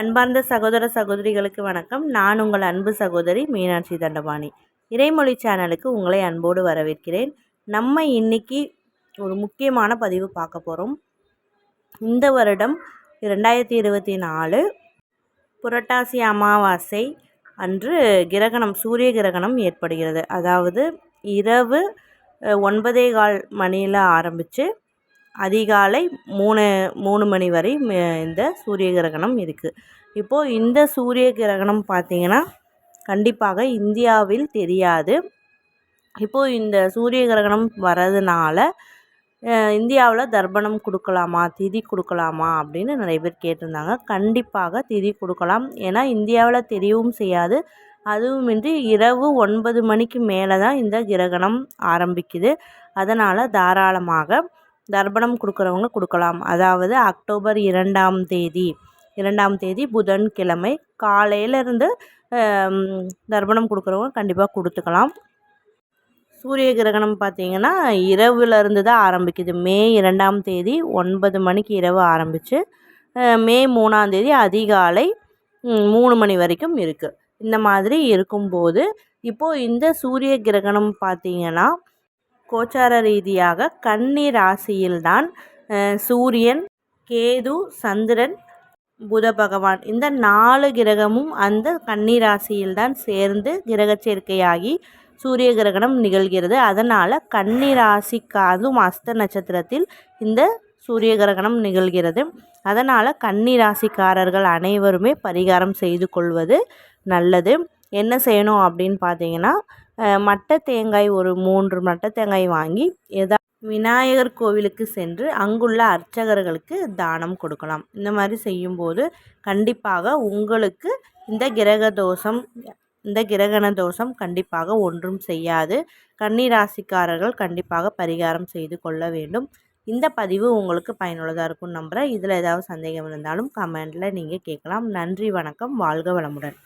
அன்பார்ந்த சகோதர சகோதரிகளுக்கு வணக்கம். நான் உங்கள் அன்பு சகோதரி மீனாட்சி தண்டபாணி. இறைமொழி சேனலுக்கு உங்களை அன்போடு வரவேற்கிறேன். நம்ம இன்னைக்கு ஒரு முக்கியமான பதிவு பார்க்க போகிறோம் இந்த வருடம் ரெண்டாயிரத்தி இருபத்தி நாலு புரட்டாசி அமாவாசை அன்று கிரகணம் சூரிய கிரகணம் ஏற்படுகிறது. அதாவது இரவு ஒன்பதே கால் மணியில் ஆரம்பித்து அதிகாலை மூணு மூணு மணி வரை இந்த சூரிய கிரகணம் இருக்குது இப்போது இந்த சூரிய கிரகணம் பார்த்திங்கன்னா கண்டிப்பாக இந்தியாவில் தெரியாது. இப்போது இந்த சூரிய கிரகணம் வர்றதுனால இந்தியாவில் தர்ப்பணம் கொடுக்கலாமா திதி கொடுக்கலாமா அப்படின்னு நிறைய பேர் கேட்டிருந்தாங்க. கண்டிப்பாக திதி கொடுக்கலாம். ஏன்னா இந்தியாவில் தெரியவும் செய்யாது. அதுவுமின்றி இரவு ஒன்பது மணிக்கு மேலே தான் இந்த கிரகணம் ஆரம்பிக்குது. அதனால் தாராளமாக தர்ப்பணம் கொடுக்குறவங்க கொடுக்கலாம். அதாவது அக்டோபர் இரண்டாம் தேதி. இரண்டாம் தேதி புதன்கிழமை காலையிலேருந்து தர்ப்பணம் கொடுக்குறவங்க கண்டிப்பாக கொடுத்துக்கலாம். சூரிய கிரகணம் பார்த்தீங்கன்னா இரவுலேருந்து தான் ஆரம்பிக்குது. மே இரண்டாம் தேதி ஒன்பது மணிக்கு இரவு ஆரம்பித்து மே மூணாம் தேதி அதிகாலை மூணு மணி வரைக்கும் இருக்குது இந்த மாதிரி இருக்கும்போது இப்போது இந்த சூரிய கிரகணம் பார்த்தீங்கன்னா கோச்சார ரீதியாக கன்னி ராசியில்தான் சூரியன் கேது சந்திரன் புத பகவான் இந்த நாலு கிரகமும் அந்த கன்னி ராசியில்தான் சேர்ந்து கிரக சேர்க்கையாகி சூரிய கிரகணம் நிகழ்கிறது. அதனால் கன்னி ராசிக்காதும் அஸ்த நட்சத்திரத்தில் இந்த சூரிய கிரகணம் நிகழ்கிறது. அதனால் கன்னி ராசிக்காரர்கள் அனைவருமே பரிகாரம் செய்து கொள்வது நல்லது. என்ன செய்யணும் அப்படின்னு பார்த்தீங்கன்னா மட்டை தேங்காய் ஒரு மூன்று மட்டை தேங்காய் வாங்கி எதா விநாயகர் கோவிலுக்கு சென்று அங்குள்ள அர்ச்சகர்களுக்கு தானம் கொடுக்கலாம். இந்த மாதிரி செய்யும்போது கண்டிப்பாக உங்களுக்கு இந்த கிரக தோஷம் இந்த கிரகண தோஷம் கண்டிப்பாக ஒன்றும் செய்யாது. கன்னிராசிக்காரர்கள் கண்டிப்பாக பரிகாரம் செய்து கொள்ள வேண்டும். இந்த பதிவு உங்களுக்கு பயனுள்ளதாக இருக்கும் நம்புகிறேன் இதில் ஏதாவது சந்தேகம் இருந்தாலும் கமெண்டில் நீங்கள் கேட்கலாம். நன்றி வணக்கம். வாழ்க வளமுடன்.